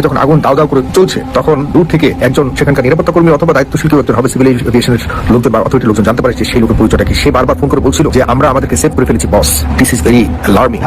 সেখানে যখন আগুন দাও দাও করে চলছে, তখন দূর থেকে একজন সেখানকার নিরাপত্তা কর্মী অথবা দায়িত্বশীল কেউ একজন হবে সিভিল এভিয়েশনের লোকজন বা অথরিটি লোকজন, জানতে পারে সেই লোকের পরিচয়টা কি। সে বারবার ফোন করে বলছিল যে, আমরা আমাদেরকে সেভ করে ফেলেছি boss this is very alarming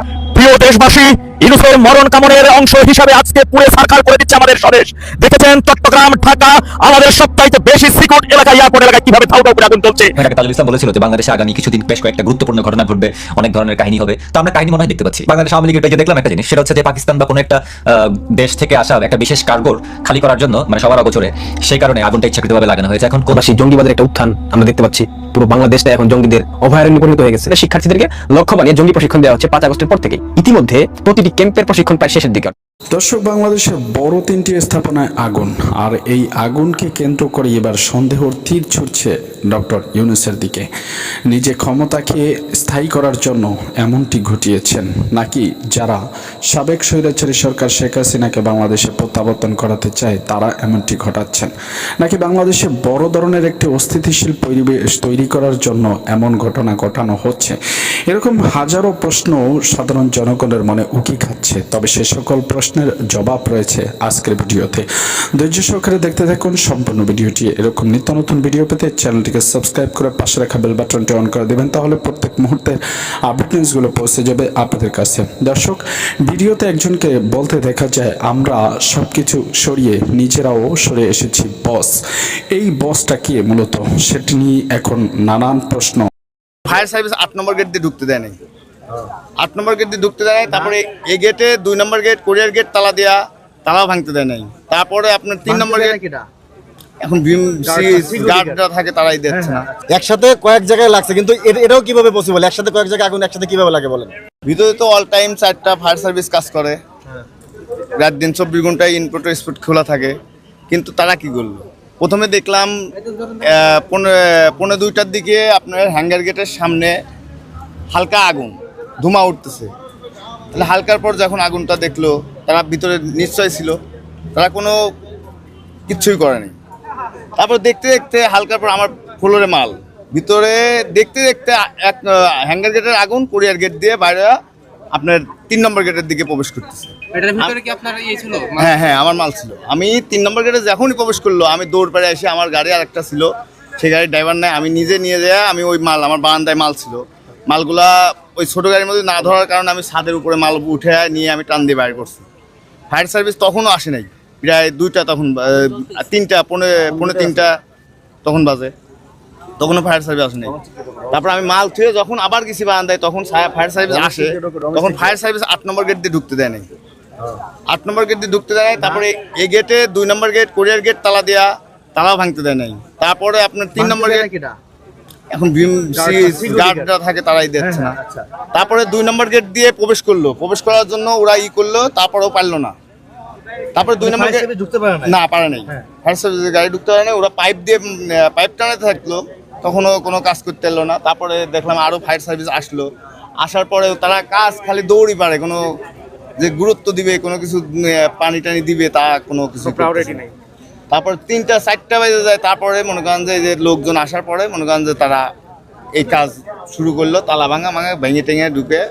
দেশবাসী ইউনুসের মরণ কামনের অংশ হিসাবে আজকে পুরে সার্কাল করে দিচ্ছে আমাদের স্বদেশ। দেখেছেন চট্টগ্রাম ঢাকা আমাদের সবচাইতে বেশি সিকিউর এলাকা এয়ারপোর্ট এলাকায় কীভাবে ধাউ ধাউ করে আগুন চলছে তাজুল ইসলাম বলেছিল যে বাংলাদেশে আগামী কিছুদিন বেশ কয়েকটা গুরুত্বপূর্ণ ঘটনা ঘটবে অনেক ধরনের কাহিনী হবে। তো আমরা কাহিনী মনে হয় দেখতে পাচ্ছি। বাংলাদেশ আওয়ামী লীগের পেজে দেখলাম একটা জিনিস সেটা হচ্ছে যে পাকিস্তান বা কোনো একটা আহ, দেশ থেকে আসা একটা বিশেষ কার্গোর খালি করার জন্য মানে সবার অগোচরে সেই কারণে আগুনটা ইচ্ছাকৃতভাবে লাগানো হয়েছে। এখন কোন জঙ্গিবাদের একটা উত্থান আমরা দেখতে পাচ্ছি। পুরো বাংলাদেশটা এখন জঙ্গিদের অভয়ারণ্য পরিণত হয়ে গেছে। শিক্ষার্থীদেরকে লক্ষ্য বানিয়ে জঙ্গি প্রশিক্ষণ দেওয়া হচ্ছে পাঁচ আগস্টের পর থেকে ইতিমধ্যে প্রতিটি ক্যাম্পের প্রশিক্ষণ প্রায় শেষের দিকে। দর্শক, বাংলাদেশের বড় তিনটি স্থাপনায় আগুন, আর এই আগুনকে কেন্দ্র করে এবার সন্দেহর তীর ছুটছে ডক্টর ইউনুসের দিকে। নিজে ক্ষমতাকে স্থায়ী করার জন্য এমনটি ঘটিয়েছেন। নাকি যারা সাবেক স্বৈরাচারী সরকার শেখ হাসিনাকে বাংলাদেশে প্রত্যাবর্তন করাতে চায়, তারা এমনটি ঘটাচ্ছেন? নাকি বাংলাদেশে বড় ধরনের একটি অস্থিতিশীল পরিবেশ তৈরি করার জন্য এমন ঘটনা ঘটানো হচ্ছে? এরকম হাজারো প্রশ্ন সাধারণ জনগণের মনে উকি খাচ্ছে। তবে সে সকল প্রশ্নের জবাব রয়েছে আজকের ভিডিওতে। ধৈর্য সহকারে দেখতে থাকুন সম্পূর্ণ ভিডিওটি। এরকম নিত্য নতুন ভিডিও পেতে চ্যানেলটিকে সাবস্ক্রাইব করে পাশে রাখা বেল বাটনটি অন করে দেবেন, তাহলে প্রত্যেক মুহূর্তের আপডেট নিউজগুলো পৌঁছে যাবে আপনাদের কাছে। দর্শক, ভিডিওতে একজনকে বলতে দেখা যায়, আমরা সব কিছু সরিয়ে নিজেরাও সরে এসেছি, বস। এই বসটা কি মূলত? সেটি নিয়ে এখন নানান প্রশ্ন। ফায়ার সার্ভিস আট নম্বর গেট দিয়ে ঢুকতে দেয় আট নম্বর গেট দিয়ে ঢুকতে দেয় তারপরে এই গেটে দুই নম্বর গেট কোরিয়ার গেট তালা দেয়া তালাও ভাঙতে দেয় নাই। তারপরে আপনার তিন নম্বর গেট এখন বিম গার্ডরা থাকে তারাই দিচ্ছে। না একসাথে কয়েক জায়গায় লাগছে কিন্তু এটাও কীভাবে পসিবল একসাথে কয়েক জায়গায় আগুন একসাথে কীভাবে লাগে বলেন? ভিতরে তো অল টাইম চারটা ফায়ার সার্ভিস কাজ করে। রাত দিন চব্বিশ ঘন্টায় ইনপুট স্পট খোলা থাকে। কিন্তু তারা কি করল? প্রথমে দেখলাম আহ, পৌনে- পৌনে দুইটার দিকে আপনার হ্যাঙ্গার গেটের সামনে হালকা আগুন। ধুমা উঠতেছে। তাহলে হালকার পর যখন আগুনটা দেখল তারা ভিতরে নিশ্চয় ছিল তারা কোনো কিচ্ছুই করেনি তারপর দেখতে দেখতে হালকার পর আমার ফ্লোরে মাল। ভিতরে দেখতে দেখতে এক হ্যাঙ্গার গেটের আগুন কোরিয়ার গেট দিয়ে বাইরে আপনার তিন নম্বর গেটের দিকে প্রবেশ করতেছে। ইয়ে হ্যাঁ হ্যাঁ আমার মাল ছিল। আমি তিন নম্বর গেটে যখনই প্রবেশ করল আমি দৌড় পেরে এসে আমার গাড়ি আর একটা ছিল। সেই গাড়ির ড্রাইভার নাই আমি নিজে নিয়ে যাই আমি ওই মাল আমার বারান্দায় মাল ছিল। মালগুলা ওই ছোটো গাড়ির মধ্যে না ধরার কারণে আমি ছাদের উপরে মাল উঠে নিয়ে আমি টান দিয়ে বাইর করছি। ফায়ার সার্ভিস তখনও আসে নাই। প্রায় দুইটা তখন তিনটা পৌনে পৌনে তিনটা তখন বাজে। তখনও ফায়ার সার্ভিস আসে নাই। তারপর আমি মাল থুয়ে যখন আবার গেছি বারান্দায় তখন ফায়ার সার্ভিস আসে। তখন ফায়ার সার্ভিস আট নম্বর গেট দিয়ে ঢুকতে দেয় নাই। আট নম্বর গেট দিয়ে ঢুকতে দেয় তারপরে এই গেটে দুই নম্বর গেট কোরিয়ার গেট তালা দেয়া তালাও ভাঙতে দেয় নাই। তারপরে আপনার তিন নম্বর গেট এখন গার্ডরা থাকে তারাই দিচ্ছে না। তারপরে দুই নম্বর গেট দিয়ে প্রবেশ করল। প্রবেশ করার জন্য ওরা ই করল তারপরেও পারল না। তারপরে দুই নম্বর গেট ঢুকতে পারে না পারে নাই। ফায়ার সার্ভিসের গাড়ি ঢুকতে পারে নাই। ওরা পাইপ দিয়ে পাইপ টানাতে থাকল। তখনও কোনো কাজ করতে এলো না। তারপরে দেখলাম আরও ফায়ার সার্ভিস আসলো। আসার পরে তারা কাজ খালি দৌড়ই পারে। কোনো যে গুরুত্ব দিবে কোনো কিছু পানি টানি দিবে তা কোনো কিছু প্রায়োরিটি নেই। তারপর তিনটা চারটা বেজে যায় তারপরে মনে করেন যে যে লোকজন আসার পরে মনে করেন যে তারা এই কাজ শুরু করল তালা ভাঙা ভাঙা ভেঙে টেঙে ঢুকে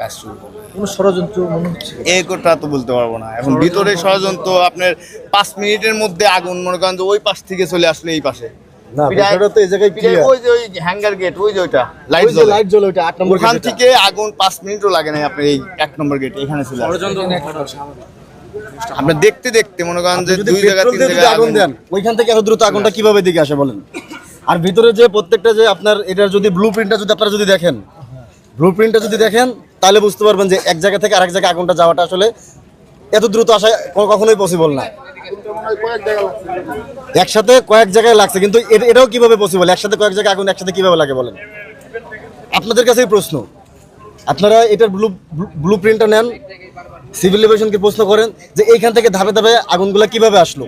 কাজ শুরু করল। কোনো ষড়যন্ত্র মনে হচ্ছে? এই কথা তো বলতে পারব না। এখন ভিতরে ষড়যন্ত্র আপনার পাঁচ মিনিটের মধ্যে আগুন মনে করেন যে ওই পাশ থেকে চলে আসলে এই পাশে। না প্রায়- বিষয়টা তো এই জায়গায় প্রায় ক্লিয়ার ওই যে ওই হ্যাঙ্গার গেট ওই যে ওইটা লাইট লাইট জ্বলে। ওইটা ওখান থেকে আগুন পাঁচ মিনিটও লাগে না আপনার এই এক নম্বর গেট এখানে চলে। আপনি দেখতে দেখতে মনে করেন যে দুই জায়গা তিন জায়গায় আগুন দেন ওইখান থেকে এত দ্রুত আগুনটা কীভাবে দিকে আসে বলেন? আর ভিতরে যে প্রত্যেকটা যে আপনার এটার যদি ব্লু প্রিন্টটা যদি আপনারা যদি দেখেন ব্লু প্রিন্টটা যদি দেখেন তাহলে বুঝতে পারবেন যে এক জায়গা থেকে আরেক জায়গায় আগুনটা যাওয়াটা আসলে এত দ্রুত আসা কখনোই পসিবল না। একসাথে কয়েক জায়গায় লাগছে কিন্তু এটাও কীভাবে পসিবল একসাথে কয়েক জায়গায় আগুন একসাথে কীভাবে লাগে বলেন? আপনাদের কাছেই প্রশ্ন। আপনারা এটার ব্লু ব্লু প্রিন্টটা নেন সিভিল এভিয়েশনকে প্রশ্ন করেন যে এইখান থেকে ধাপে ধাপে আগুনগুলো কীভাবে আসলো?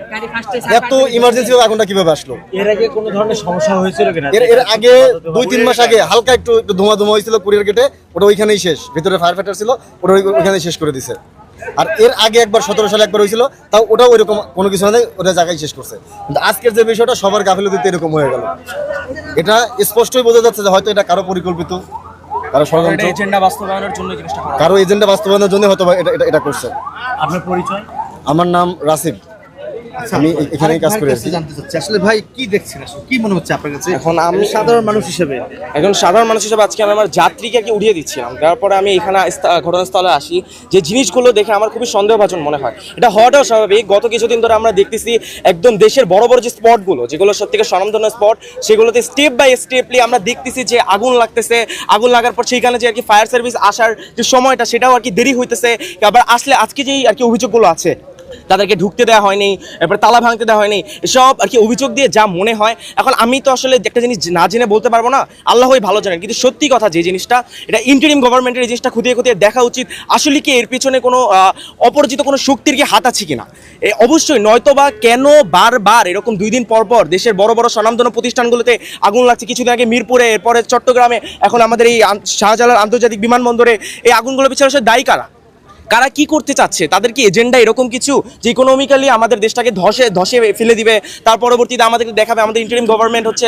এত ইমার্জেন্সি আগুনটা কীভাবে আসলো? এর আগে কোনো ধরনের সমস্যা হয়েছিল কিনা? এর আগে দুই তিন মাস আগে হালকা একটু একটু ধোঁয়া ধোঁয়া হয়েছিল কুরিয়ার গেটে ওটা ওইখানেই শেষ। ভিতরে ফায়ার ফাইটার ছিল ওটা ওইখানেই শেষ করে দিছে। আর এর আগে একবার সতেরো সালে একবার হয়েছিল তাও ওটাও ওইরকম কোনো কিছু নেই ওটা জায়গায় শেষ করছে। কিন্তু আজকের যে বিষয়টা সবার গাফিলতিতে এরকম হয়ে গেল। এটা স্পষ্টই বোঝা যাচ্ছে যে হয়তো এটা কারও পরিকল্পিত। কারও ষড়যন্ত্র এজেন্ডা বাস্তবায়নের জন্য জিনিসটা কারও এজেন্ডা বাস্তবায়নের জন্য হয়তো এটা এটা- এটা করছে। আপনার পরিচয়? আমার নাম রাসিব। আমি এ- এখানেই কাজ করি আর জানতে চাচ্ছি। আসলে ভাই কি দেখছেন আসলে? কি মনে হচ্ছে আপনার কাছে? এখন আমি সাধারণ মানুষ হিসেবে একজন সাধারণ মানুষ হিসেবে আজকে আমি আমার যাত্রীকে আর কি উড়িয়ে দিচ্ছিলাম। তারপরে আমি এখানে ঘটনাস্থলে আসি যে জিনিসগুলো দেখে আমার খুবই সন্দেহভাজন মনে হয়। এটা হওয়াটাও স্বাভাবিক। গত কিছুদিন ধরে আমরা দেখতেছি একদম দেশের বড় বড় যে স্পটগুলো যেগুলো সব থেকে স্বনামধন্য স্পট সেগুলোতে স্টেপ বাই স্টেপলি আমরা দেখতেছি যে আগুন লাগতেছে। আগুন লাগার পর সেইখানে যে আর কি ফায়ার সার্ভিস আসার যে সময়টা সেটাও আর কি দেরি হইতেছে। আবার আসলে আজকে যেই আর কি অভিযোগগুলো আছে তাদেরকে ঢুকতে দেওয়া হয়নি, এরপরে তালা ভাঙতে দেওয়া হয়নি, এসব আর কি অভিযোগ দিয়ে যা মনে হয়। এখন আমি তো আসলে একটা জিনিস না জেনে বলতে পারব না আল্লাহই ভালো জানেন। কিন্তু সত্যি কথা যে জিনিসটা, এটা ইন্টারিম গভর্নমেন্টের এই জিনিসটা খুঁটিয়ে খুঁটিয়ে দেখা উচিত, আসলে কি এর পিছনে কোনো অপরিচিত কোনো শক্তির কি হাত আছে কিনা? অবশ্যই নয়তো বা কেন বারবার এরকম দুই দিন পর পর দেশের বড় বড় স্বনামধন্য প্রতিষ্ঠানগুলোতে আগুন লাগছে? কিছুদিন আগে মিরপুরে, এরপরে চট্টগ্রামে, এখন আমাদের এই শাহজালাল আন্তর্জাতিক বিমানবন্দরে এই আগুনগুলো পিছনে আসলে দায়ী কারা? কারা কি করতে চাচ্ছে? তাদের কি এজেন্ডা এরকম কিছু যে ইকোনমিক্যালি আমাদের দেশটাকে ধসে ধসে ফেলে দিবে? তার পরবর্তীতে আমাদেরকে দেখাবে, আমাদের ইন্টারিম গভর্নমেন্ট হচ্ছে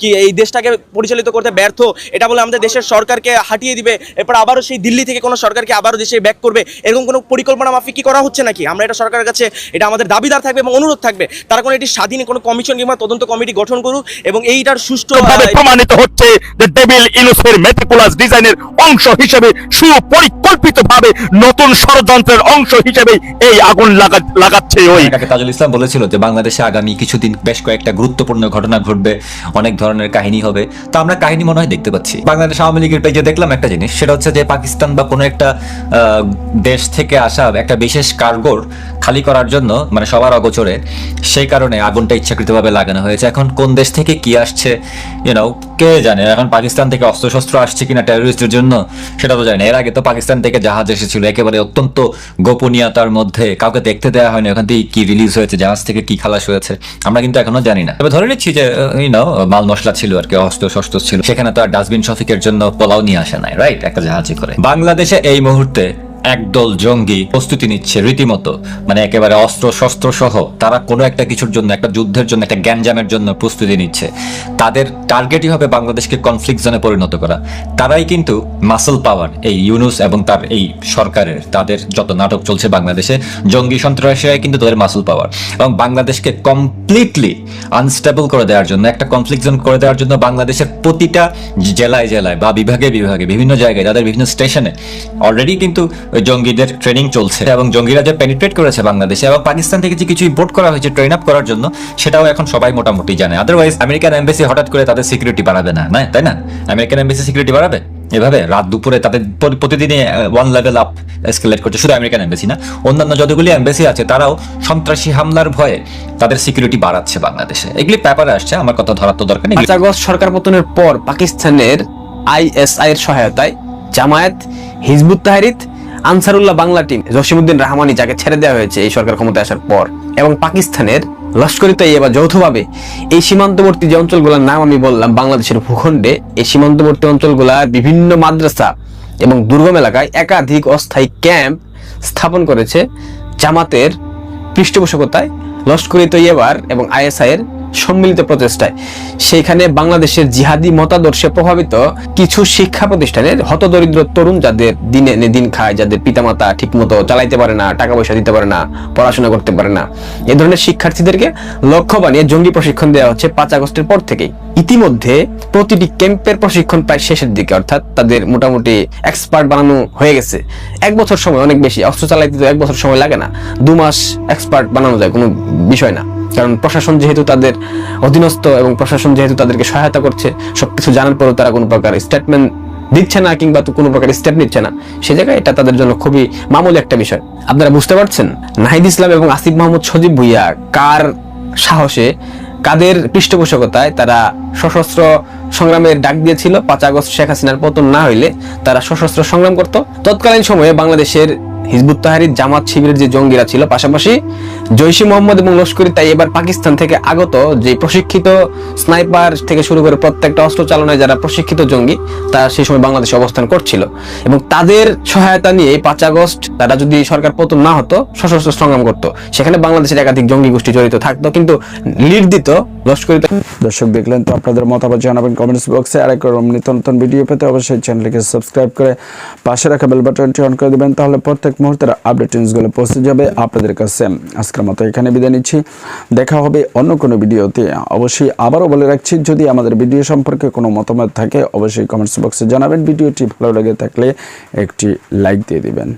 কি এই দেশটাকে পরিচালিত করতে ব্যর্থ। এটা বলে আমাদের দেশের সরকারকে হাঁটিয়ে দিবে। এরপর আবারও সেই দিল্লি থেকে কোনো সরকারকে আবারও দেশে ব্যাক করবে। এরকম কোনো পরিকল্পনা মাফিক কি করা হচ্ছে নাকি? আমরা এটা সরকারের কাছে, এটা আমাদের দাবিদার থাকবে এবং অনুরোধ থাকবে। তারা কোনো একটি স্বাধীন কোনো কমিশন কিংবা তদন্ত কমিটি গঠন করুক এবং এইটার সুষ্ঠুভাবে প্রমাণিত হচ্ছে ডিজাইনের অংশ হিসেবে সুপরিকল্পিত ভাবে নতুন ষড়যন্ত্রের অংশ হিসেবে এই আগুন লাগাচ্ছে ওই। তাজুল ইসলাম বলেছিল যে বাংলাদেশে আগামী কিছুদিন বেশ কয়েকটা গুরুত্বপূর্ণ ঘটনা ঘটবে, অনেক ধরনের কাহিনী হবে। তো আমরা কাহিনী মনে হয় দেখতে পাচ্ছি। বাংলাদেশ আওয়ামী লীগের পেজে দেখলাম একটা জিনিস, সেটা হচ্ছে যে পাকিস্তান বা কোনো একটা দেশ থেকে আসা একটা বিশেষ কার্গোর খালি করার জন্য মানে সবার অগোচরে, সেই কারণে আগুনটা ইচ্ছাকৃতভাবে লাগানো হয়েছে। এখন কোন দেশ থেকে কি আসছে ইউনো কে জানে? এখন পাকিস্তান থেকে অস্ত্রশস্ত্র আসছে কিনা টেরোরিস্টের জন্য, সেটা তো জানি এর আগে তো পাকিস্তান থেকে জাহাজ এসেছিল, একেবারে অত্যন্ত গোপনীয়তার মধ্যে কাউকে দেখতে দেওয়া হয়নি। ওখান থেকে কি রিলিজ হয়েছে, জাহাজ থেকে কি খালাস হয়েছে, আমরা কিন্তু এখনও জানি না। তবে ধরে নিচ্ছি যে ইউনো মাল মশলা ছিল আর কি, অস্ত্র শস্ত্র ছিল। সেখানে তো আর ডাস্টবিন শফিকের জন্য পোলাও নিয়ে আসে নাই রাইট একটা জাহাজে করে। বাংলাদেশে এই মুহূর্তে একদল জঙ্গি প্রস্তুতি নিচ্ছে রীতিমতো। মানে একেবারে অস্ত্র, শস্ত্র সহ তারা কোনো একটা কিছুর জন্য, একটা যুদ্ধের জন্য, একটা গ্যাঞ্জামের জন্য প্রস্তুতি নিচ্ছে। তাদের টার্গেটই হবে বাংলাদেশকে কনফ্লিক্ট জোনে পরিণত করা। তারাই কিন্তু মাসল পাওয়ার এই ইউনুস এবং তার এই সরকারের, তাদের যত নাটক চলছে বাংলাদেশে, জঙ্গি সন্ত্রাসীরাই কিন্তু তাদের মাসল পাওয়ার এবং বাংলাদেশকে কমপ্লিটলি আনস্টেবল করে দেওয়ার জন্য, একটা কনফ্লিক্ট জোন করে দেওয়ার জন্য বাংলাদেশের প্রতিটা জেলায় জেলায় বা বিভাগে বিভাগে, বিভিন্ন জায়গায়, তাদের বিভিন্ন স্টেশনে অলরেডি কিন্তু ওই জঙ্গিদের ট্রেনিং চলছে এবং জঙ্গিরা যে পেনিট্রেট করেছে বাংলাদেশে এবং পাকিস্তান থেকে যে কিছু ইম্পোর্ট করা হয়েছে ট্রেন আপ করার জন্য, সেটাও এখন সবাই মোটামুটি জানে। আদারওয়াইজ আমেরিকান এমবেসি হঠাৎ করে তাদের সিকিউরিটি বাড়াবে না না? তাই না? আমেরিকান এমবেসি সিকিউরিটি বাড়াবে? এভাবে রাত দুপুরে তাদের প্রতি- প্রতিদিনে ওয়ান লেভেল আপ এসকেলেট করছে। শুধু আমেরিকান এমবেসি না, অন্যান্য যতগুলি এমবেসি আছে, তারাও সন্ত্রাসী হামলার ভয়ে তাদের সিকিউরিটি বাড়াচ্ছে বাংলাদেশে। এগুলি পেপারে আসছে, আমার কথা ধরার তো দরকার নেই। আগস্ট সরকার পতনের পর পাকিস্তানের আইএসআই এর সহায়তায় জামায়াত হিজবুত তাহারিত আনসারুল্লাহ বাংলা টিম জসিমুদ্দিন রহমানি যাকে ছেড়ে দেওয়া হয়েছে এই সরকার ক্ষমতায় আসার পর এবং পাকিস্তানের লস্করি তৈয়বা যৌথভাবে এই সীমান্তবর্তী যে অঞ্চলগুলোর নাম আমি বললাম, বাংলাদেশের ভূখণ্ডে এই সীমান্তবর্তী অঞ্চলগুলা বিভিন্ন মাদ্রাসা এবং দুর্গম এলাকায় একাধিক অস্থায়ী ক্যাম্প স্থাপন করেছে জামাতের পৃষ্ঠপোষকতায়। লস্করি তৈয়বার এবং আইএসআই এর সম্মিলিত প্রচেষ্টায়। সেইখানে বাংলাদেশের জিহাদি মতাদর্শে প্রভাবিত কিছু শিক্ষা প্রতিষ্ঠানের হতদরিদ্র তরুণ যাদের দিনে দিন খায়, যাদের পিতামাতা ঠিকমতো চালাইতে পারে না টাকা পয়সা দিতে পারে না, পড়াশোনা করতে পারে না, এ ধরনের শিক্ষার্থীদেরকে লক্ষ্য বানিয়ে জঙ্গি প্রশিক্ষণ দেওয়া হচ্ছে পাঁচ আগস্টের পর থেকেই। ইতিমধ্যে প্রতিটি ক্যাম্পের প্রশিক্ষণ প্রায় শেষের দিকে, অর্থাৎ তাদের মোটামুটি এক্সপার্ট বানানো হয়ে গেছে। এক বছর সময় অনেক বেশি, অস্ত্র চালাইতে তো এক বছর সময় লাগে না। দু মাস এক্সপার্ট বানানো যায়, কোনো বিষয় না। কারণ প্রশাসন যেহেতু তাদের অধীনস্থ এবং প্রশাসন যেহেতু তাদেরকে সহায়তা করছে, সবকিছু জানার পরেও তারা কোনো প্রকার স্টেটমেন্ট দিচ্ছে না কিংবা কোনো প্রকার স্টেপ নিচ্ছে না। সে জায়গায় এটা তাদের জন্য খুবই মামুলি একটা বিষয়। আপনারা বুঝতে পারছেন? নাহিদ ইসলাম এবং আসিফ মাহমুদ সজীব ভুইয়া কার সাহসে, কাদের পৃষ্ঠপোষকতায় তারা সশস্ত্র সংগ্রামের ডাক দিয়েছিল? পাঁচ আগস্ট শেখ হাসিনার পতন না হইলে তারা সশস্ত্র সংগ্রাম করত। তৎকালীন সময়ে বাংলাদেশের হিজবুত তাহারির জামাত শিবিরের যে জঙ্গিরা ছিল, পাশাপাশি জৈশি মোহাম্মদ এবং লস্করি তাই এবার পাকিস্তান থেকে আগত যে প্রশিক্ষিত স্নাইপার থেকে শুরু করে প্রত্যেকটা অস্ত্র চালনায় যারা প্রশিক্ষিত জঙ্গি, তারা সেই সময় বাংলাদেশে অবস্থান করছিল। এবং তাদের সহায়তা নিয়ে পাঁচ আগস্ট তারা যদি সরকার পতন না হতো, সশস্ত্র সংগ্রাম করতো। সেখানে বাংলাদেশের একাধিক জঙ্গি গোষ্ঠী জড়িত থাকতো, কিন্তু লিড দিত লস্করি দর্শক দেখলেন তো আপনাদের মতামত জানাবেন কমেন্টস বক্সে আর একরকম নিত্য নতুন ভিডিও পেতে অবশ্যই চ্যানেলকে সাবস্ক্রাইব করে পাশে রাখা বেল বাটনটি অন করে দিবেন, তাহলে প্রত্যেক মুহূর্তের আপডেট নিউজগুলো পৌঁছে যাবে আপনাদের কাছে। আজকের মতো এখানে বিদায় নিচ্ছি। দেখা হবে অন্য কোনো ভিডিওতে। অবশ্যই আবারও বলে রাখছি, যদি আমাদের ভিডিও সম্পর্কে কোনো মতামত থাকে, অবশ্যই কমেন্টস বক্সে জানাবেন। ভিডিওটি ভালো লেগে থাকলে একটি লাইক দিয়ে দিবেন।